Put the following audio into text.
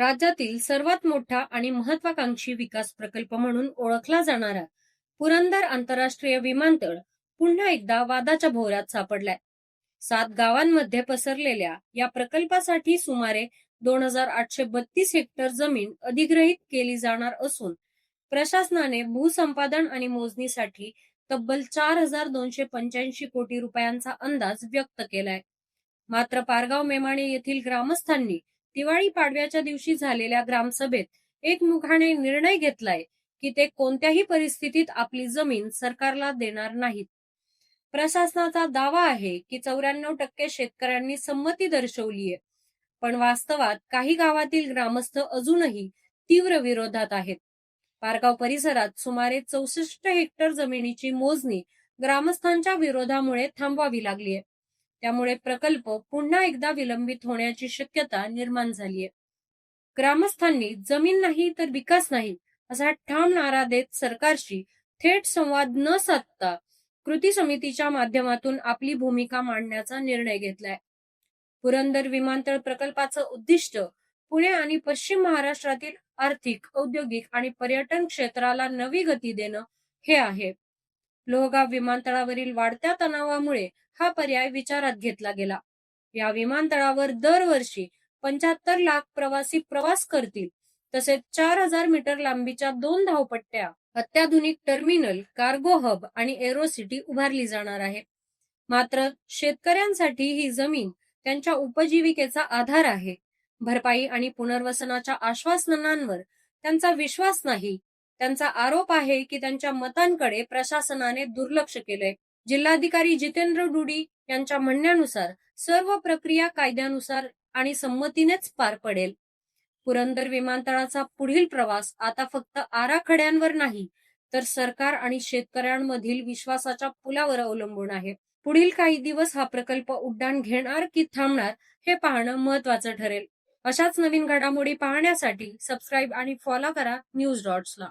राज्यातील सर्वात मोठा आणि महत्वाकांक्षी विकास प्रकल्प म्हणून ओळखला जाणारा पुरंदर आंतरराष्ट्रीय विमानतळ पुन्हा एकदा वादाच्या भोवऱ्यात सापडलाय. सात गावांमध्ये पसरलेल्या या प्रकल्पासाठी सुमारे दोन हजार आठशे बत्तीस हेक्टर जमीन अधिग्रहित केली जाणार असून प्रशासनाने भूसंपादन आणि मोजणीसाठी तब्बल चार हजार दोनशे पंच्याऐंशी कोटी रुपयांचा अंदाज व्यक्त केलाय. मात्र पारगाव मेमाणे येथील ग्रामस्थांनी दिवाळी पाडव्याच्या दिवशी झालेल्या ग्रामसभेत एकमुखाने निर्णय घेतलाय की ते कोणत्याही परिस्थितीत आपली जमीन सरकारला देणार नाहीत. प्रशासनाचा दावा आहे की चौऱ्याण्णव टक्के शेतकऱ्यांनी संमती दर्शवलीय पण वास्तवात काही गावातील ग्रामस्थ अजूनही तीव्र विरोधात आहेत. पारगाव परिसरात सुमारे चौसष्ट हेक्टर जमिनीची मोजणी ग्रामस्थांच्या विरोधामुळे थांबवावी लागलीय त्यामुळे प्रकल्प पुन्हा एकदा विलंबित होण्याची शक्यता निर्माण झालीय. ग्रामस्थांनी जमीन नाही तर विकास नाही असा ठाम नारा देत सरकारशी थेट संवाद न साधता कृती समितीच्या माध्यमातून आपली भूमिका मांडण्याचा निर्णय घेतलाय. पुरंदर विमानतळ प्रकल्पाचं उद्दिष्ट पुणे आणि पश्चिम महाराष्ट्रातील आर्थिक औद्योगिक आणि पर्यटन क्षेत्राला नवी गती देणं हे आहे. लोहगाव विमानतळावरील वाढत्या तणावामुळे हा पर्याय विचारात घेतला गेला. या विमानतळावर दरवर्षी पंच्याहत्तर लाख प्रवासी प्रवास करतील तसेच चार हजार मीटर लांबीच्या दोन धावपट्ट्या अत्याधुनिक टर्मिनल कार्गो हब आणि एरोसिटी उभारली जाणार आहे. मात्र शेतकऱ्यांसाठी ही जमीन त्यांच्या उपजीविकेचा आधार आहे. भरपाई आणि पुनर्वसनाच्या आश्वासनांवर त्यांचा विश्वास नाही त्यांचा आरोप आहे की त्यांच्या मतांकडे प्रशासनाने दुर्लक्ष केलंय. जिल्हाधिकारी जितेंद्र डुडी यांच्या म्हणण्यानुसार सर्व प्रक्रिया कायद्यानुसार आणि संमतीनेच पार पडेल. पुरंदर विमानतळाचा पुढील प्रवास आता फक्त आराखड्यांवर नाही तर सरकार आणि शेतकऱ्यांमधील विश्वासाच्या पुलावर अवलंबून आहे. पुढील काही दिवस हा प्रकल्प उड्डाण घेणार की थांबणार हे पाहणं महत्वाचं ठरेल. अशाच नवीन घडामोडी पाहण्यासाठी सबस्क्राईब आणि फॉलो करा न्यूज डॉट्सला